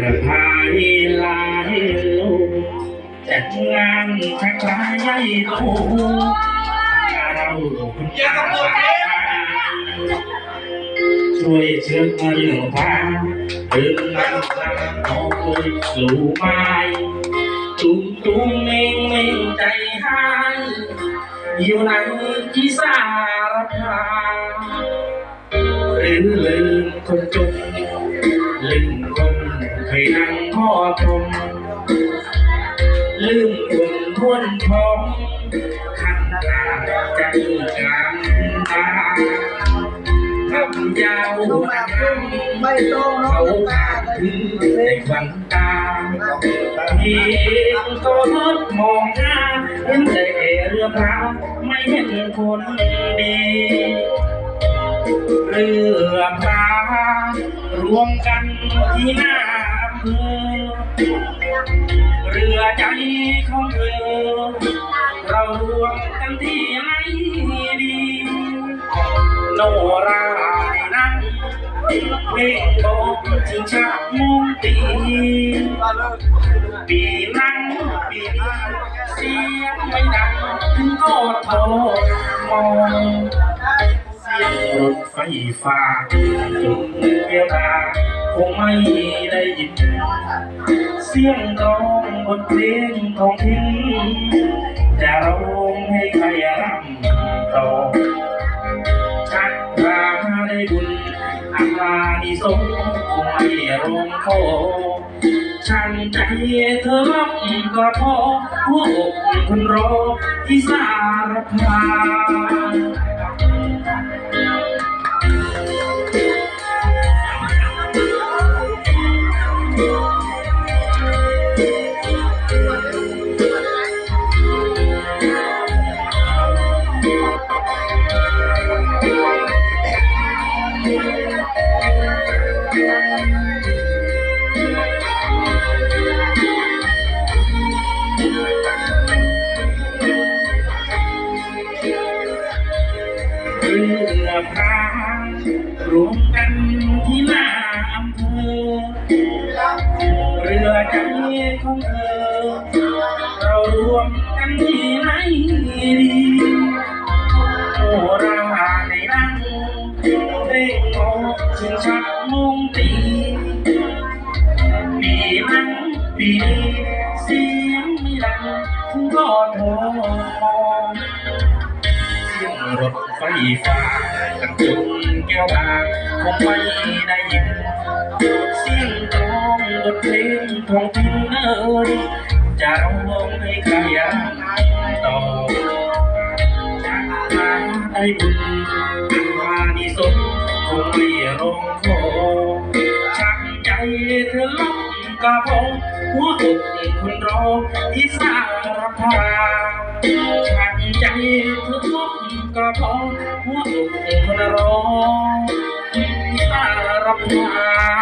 ระพายลายโลจัดงานชักลายใหญ่โตเราคุณยาช่วยเชื่อเรื่อพาเรื่องนั้นสักน้องเคยรู้ไหมตุ้มตุ้มเมงเมงใจหายอยู่ในที่สารพาหรือลืมคนจนลืม คนเคยนั่งพ่อทมลืมคนทวนทองขันตาใจกลางตาทำยาวลูกแบบพึ่งไม่ต้องน้อเขาตาขาดถึงในวันตาเพียงก็ลดมองหน้าเห็นแต่เรือพระไม่เห็นคนดีเรือพารวมกันที่หน้า ใจของเธอ เรารวมกันที่ไหนดีโนราในนั้นเพลงบอกถึงชักมงตีปีนั้นปีนี้เสียงไม่ดังถึงก็โทรมองเสียงรถไฟฟ้าจุดเวลา คงไม่ได้ยิน เสียงร้องบทเพลงของทิ้งจะร้องให้ใครรำต่อชักพาได้บุญอาลานิสงส์คงไม่ร้องขอช่างใจเธอรับก็พอหัวอกคนรอที่สารพา พารวมกันที่หน้าอำเภอเรือใจของเธอ เรารวมกันที่ไหนดี เร่งออกชิงชักมงตีปีนั้นปีดีเสียงไม่ดังถึงก็โทรเสียงรถไฟฟ้ากันจนแก้วตาคงไม่ได้ยินเสียงร้องบทเพลงของพินเนอร์จะร้องให้ใครต่อจากทางได้บุญเป็นวานิสง ពីរងខោចាំចៃត្រឡប់កាបងហួទុកខ្លួនរងអ៊ីសារថាចាំចៃត្រឡប់កាបងហួទុកខ្លួនរងអ៊ីសារថា